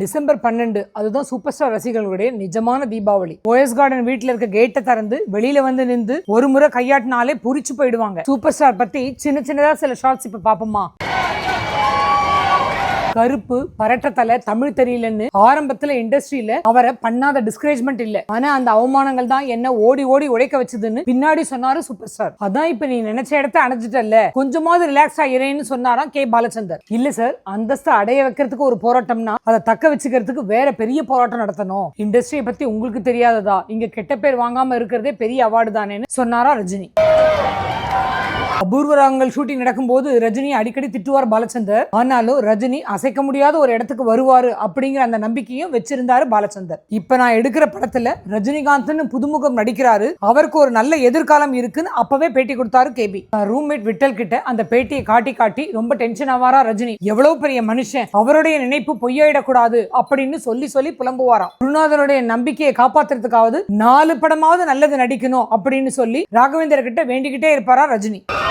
December பன்னெண்டு அதுதான் super star ரசிகர்களுடைய நிஜமான தீபாவளி. போயஸ் கார்டன் வீட்டில் இருக்க கேட்டை திறந்து வெளியில வந்து நின்று ஒரு முறை கையாட்டினாலே புரிச்சு போயிடுவாங்க. சூப்பர் ஸ்டார் பத்தி சின்ன சின்னதா சில ஷார்ட்ஸ் இப்ப பாப்போமா கருப்பு பரட்டத்தலை தமிழ் தெரியலன்னு ஆரம்பத்துல இண்டஸ்ட்ரியில அவரை பண்ணாத டிஸ்கரேஜ்மெண்ட் இல்ல. ஆனா அந்த அவமானங்கள் தான் என்ன ஓடி ஓடி உடைக்க வச்சதுன்னு பின்னாடி சொன்னாரு சூப்பர் ஸ்டார் அதான் இப்ப நீ நினைச்ச இடத்த அடைஞ்சிட்டல்ல கொஞ்சமாவது ரிலாக்ஸ் ஆகிறேன்னு சொன்னாராம் கே. பாலச்சந்தர். இல்ல சார் அந்தஸ்தை அடைய வைக்கிறதுக்கு ஒரு போராட்டம்னா அதை தக்க வச்சுக்கிறதுக்கு வேற பெரிய போராட்டம் நடத்தணும். இண்டஸ்ட்ரியை பத்தி உங்களுக்கு தெரியாததா? இங்க கெட்ட பேர் வாங்காம இருக்கிறதே பெரிய அவார்டு தானேன்னு சொன்னாரா ரஜினி. அபூர்வரங்கள் ஷூட்டிங் நடக்கும்போது ரஜினி அடிக்கடி திட்டுவார் பாலச்சந்தர். ஆனாலும் ரஜினி அசைக்க முடியாத ஒரு இடத்துக்கு வருவாரு அப்படிங்கிற அந்த நம்பிக்கையும் வச்சிருந்தாரு பாலச்சந்தர். இப்ப நான் எடுக்கிற படத்துல ரஜினிகாந்த்னு புதுமுகம் நடிக்கிறாரு. அவருக்கு ஒரு நல்ல எதிர்காலம் இருக்குன்னு அப்பவே பேட்டி கொடுத்தாரு கேபி. ரூம்மேட் விட்டல் கிட்ட அந்த பேட்டியை காட்டி காட்டி ரொம்ப டென்ஷன் ஆவாரா ரஜினி? எவ்வளவு பெரிய மனுஷன். அவருடைய நினைப்பு பொய்யாயிடக்கூடாது அப்படின்னு சொல்லி சொல்லி புலம்புவாராம். குருநாதனுடைய நம்பிக்கையை காப்பாத்துறதுக்காவது நாலு படமாவது நல்லது நடிக்கணும் அப்படின்னு சொல்லி ராகவேந்தர் கிட்ட வேண்டிக்கிட்டே இருப்பாரா ரஜினி.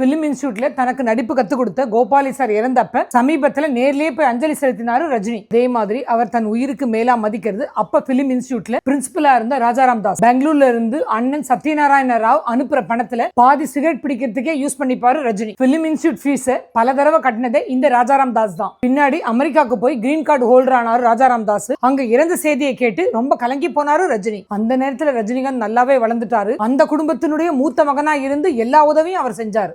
பிலிம் இன்ஸ்டியூட்ல தனக்கு நடிப்பு கத்து கொடுத்த கோபாலி சார் இறந்தப்ப சமீபத்துல நேர்லயே போய் அஞ்சலி செலுத்தினாரு ரஜினி. அதே மாதிரி அவர் தன் உயிருக்கு மேலா மதிக்கிறது அப்ப பிலிம் இன்ஸ்டியூட்ல பிரின்சிபலா இருந்த ராஜாராம் தாஸ். பெங்களூர்ல இருந்து அண்ணன் சத்யநாராயண ராவ் அனுப்புற பணத்துல பாதி சிகரெட் பிடிக்கிறதுக்கே யூஸ் பண்ணிப்பாரு ரஜினி. பிலிம் இன்ஸ்டியூட் ஃபீஸ் பல தடவை கட்டினதே இந்த ராஜாராம் தாஸ் தான். பின்னாடி அமெரிக்காவுக்கு போய் கிரீன் கார்டு ஹோல்டர் ஆனாரு ராஜாராம் தாஸ். அங்க இறந்த செய்தியை கேட்டு ரொம்ப கலங்கி போனாரு ரஜினி. அந்த நேரத்துல ரஜினிகாந்த் நல்லாவே வளர்ந்துட்டாரு. அந்த குடும்பத்தினுடைய மூத்த மகனா இருந்து எல்லா உதவியும் அவர் செஞ்சாரு.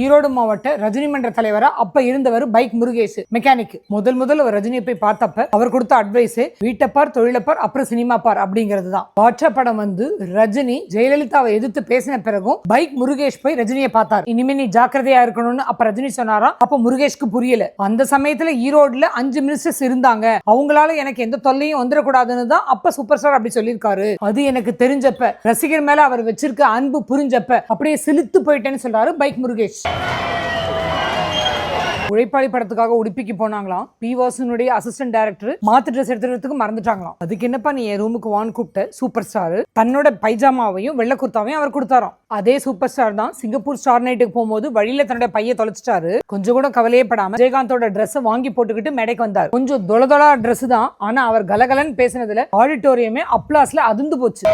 ஈரோடு மாவட்ட ரஜினி மன்ற தலைவரா அப்ப இருந்தவர் பைக் முருகேஷ் மெக்கானிக் முதல் முதல் அவர் ரஜினியை போய் பார்த்தப்ப அவர் கொடுத்த அட்வைஸ் வீட்டப்பார் தொழிலப்பார் அப்புறம் சினிமா பார் அப்படிங்கிறது தான் பாட்சா படம் வந்து ரஜினி ஜெயலலிதாவை எதிர்த்து பேசின பிறகும் பைக் முருகேஷ் போய் ரஜினியை பார்த்தார். இனிமே நீ ஜாக்கிரதையா இருக்கணும்னு அப்ப ரஜினி சொன்னாராம். அப்ப முருகேஷ்க்கு புரியல. அந்த சமயத்துல ஈரோடுல அஞ்சு மினிஸ்டர்ஸ் இருந்தாங்க. அவங்களால எனக்கு எந்த தொல்லையும் வந்துடக்கூடாதுன்னு தான் அப்ப சூப்பர் ஸ்டார் அப்படி சொல்லியிருக்காரு. அது எனக்கு தெரிஞ்சப்ப ரசிகர் மேல அவர் வச்சிருக்க அன்பு புரிஞ்சப்ப அப்படியே சிலுத்து போயிட்டேன்னு சொல்றாரு பைக் முருகேஷ். உழைப்பாளி படத்துக்காக உடுப்பிக்கு போனாங்களாம். பி வாசனுடைய அசிஸ்டன்ட் டைரக்டர் மாத்து ட்ரெஸ் எடுத்துறதுக்கு மறந்துட்டாங்களாம். அதுக்கு என்னப்பா நீ என் ரூமுக்கு வான் கூப்பிட்ட? சூப்பர் ஸ்டார் தன்னோட பைஜாமாவையும் வெள்ளை குர்த்தாவையும் அவர் கொடுத்தாராம். அதே சூப்பர் ஸ்டார் தான் சிங்கப்பூர் ஸ்டார் நைட்டுக்கு போகும்போது வழியில தன்னோட பைய தொலைச்சிட்டாரு. கொஞ்சம் கூட கவலையே படாம ஜெயகாந்தோட ட்ரெஸ் வாங்கி போட்டுக்கிட்டு மேடைக்கு வந்தார். கொஞ்சம் தொலதொலா ட்ரெஸ் தான். ஆனா அவர் கலகலன்னு பேசினதுல ஆடிட்டோரியமே அப்ளாஸ்ல அதிர்ந்து போச்சு.